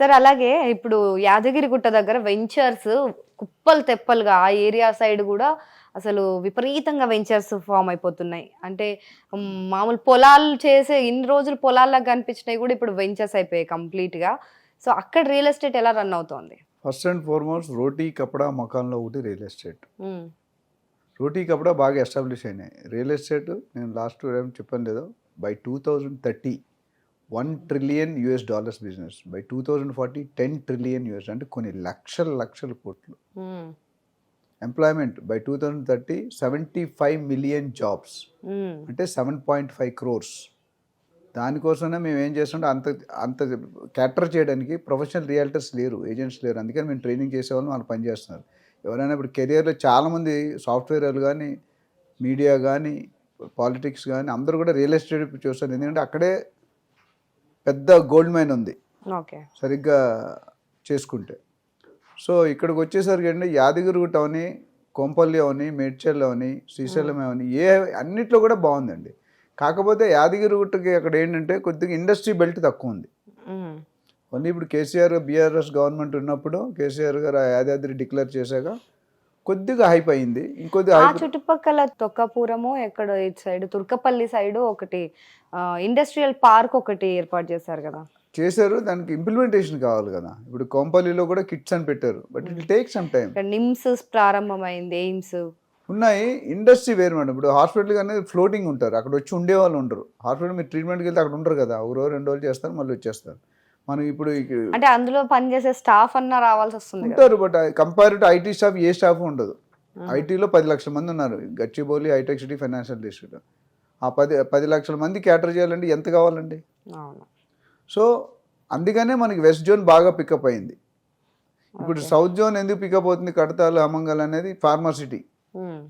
Sir అలాగే ఇప్పుడు యాదగిరిగుట్ట దగ్గర వెంచర్స్ కుప్పలు తెప్పలుగా ఆ ఏరియా సైడ్ కూడా అసలు విపరీతంగా వెంచర్స్ ఫామ్ అయిపోతున్నాయి. అంటే మామూలు పొలాలు చేసే ఇన్ని రోజులు పొలాల్లాగా కనిపించినాయి కూడా ఇప్పుడు వెంచర్స్ అయిపోయాయి కంప్లీట్గా సో అక్కడ రియల్ ఎస్టేట్ ఎలా రన్ అవుతోంది? ఫస్ట్ అండ్ ఫార్మోస్ట్ రోటీ కపడా మకాన్లో ఒకటి రియల్ ఎస్టేట్ రోటీ కపడా బాగా ఎస్టాబ్లిష్ అయినాయి. రియల్ ఎస్టేట్ నేను లాస్ట్ టైం చెప్పాను లేదో by two thousand thirty one trillion US dollars business. By two thousand forty ten trillion US అంటే కొన్ని లక్షల లక్షల కోట్లు. Employment by two thousand thirty seventy five million jobs అంటే సెవెన్ పాయింట్ ఫైవ్ క్రోర్స్ దానికోసమే మేము ఏం చేస్తుంటే అంత అంత క్యాటర్ చేయడానికి ప్రొఫెషనల్ రియాల్టర్స్ లేరు ఏజెంట్స్ లేరు. అందుకని మేము ట్రైనింగ్ చేసేవాళ్ళం వాళ్ళు పనిచేస్తున్నారు ఎవరైనా ఇప్పుడు కెరియర్లో చాలామంది సాఫ్ట్వేర్ వాళ్ళు కానీ మీడియా కానీ పాలిటిక్స్ కానీ అందరూ కూడా రియల్ ఎస్టేట్ చూస్తారు. ఎందుకంటే అక్కడే పెద్ద గోల్డ్ మైన్ ఉంది. ఓకే. సరిగ్గా చేసుకుంటే. సో ఇక్కడికి వచ్చేసరికి అంటే యాదగిరిగుట్ట అవని కొంపల్లి అవని మేడ్చల్ అవని శ్రీశైలం అవని ఏ అన్నిట్లో కూడా బాగుందండి. కాకపోతే యాదగిరిగుట్టకి అక్కడ ఏంటంటే కొద్దిగా ఇండస్ట్రీ బెల్ట్ తక్కువ ఉంది. ఓన్లీ ఇప్పుడు కేసీఆర్ బీఆర్ఎస్ గవర్నమెంట్ ఉన్నప్పుడు కేసీఆర్ గారు యాదాద్రి డిక్లేర్ చేశాక కొద్దిగా హైప్ అయింది. ఇంకొద్దిగా ఆ చుట్టుపక్కల తొక్కపురము ఎక్కడ ఇటు సైడ్ తుర్కపల్లి సైడ్ ఒకటి ఇండస్ట్రియల్ పార్క్ ఒకటి ఏర్పాటు చేశారు కదా. చేశారు. దానికి ఇంప్లిమెంటేషన్ కావాలి కదా. ఇప్పుడు కొంపల్లిలో కూడా కిట్స్ అని పెట్టారు. But it take some time NIMS ప్రారంభమైంది ఎయిమ్స్. ఉన్నాయి. ఇండస్ట్రీ వేరు మేడం. ఇప్పుడు హాస్పిటల్ అనేది ఫ్లోటింగ్ ఉంటారు. అక్కడ వచ్చి ఉండేవాళ్ళు ఉండరు. హాస్పిటల్ మీరు ట్రీట్మెంట్కి వెళ్తే అక్కడ ఉండరు కదా. ఒక రోజు రెండు రోజులు చేస్తారు మళ్ళీ వచ్చేస్తారు. మనం ఇప్పుడు అంటే అందులో పనిచేసే స్టాఫ్ అన్నా రావాల్సి వస్తుంది ఉంటారు but compare to IT staff A staff ఉండదు. ఐటీలో పది లక్షల మంది ఉన్నారు. Gachibowli hi tech city financial district ఆ పది పది లక్షల మంది క్యాటర్ చేయాలంటే ఎంత కావాలండి? సో అందుకనే మనకి వెస్ట్ జోన్ బాగా పికప్ అయింది. ఇప్పుడు. సౌత్ జోన్ ఎందుకు పికప్ అవుతుంది? కడతాలు హమంగల్ అనేది ఫార్మసిటీ ఉమ్,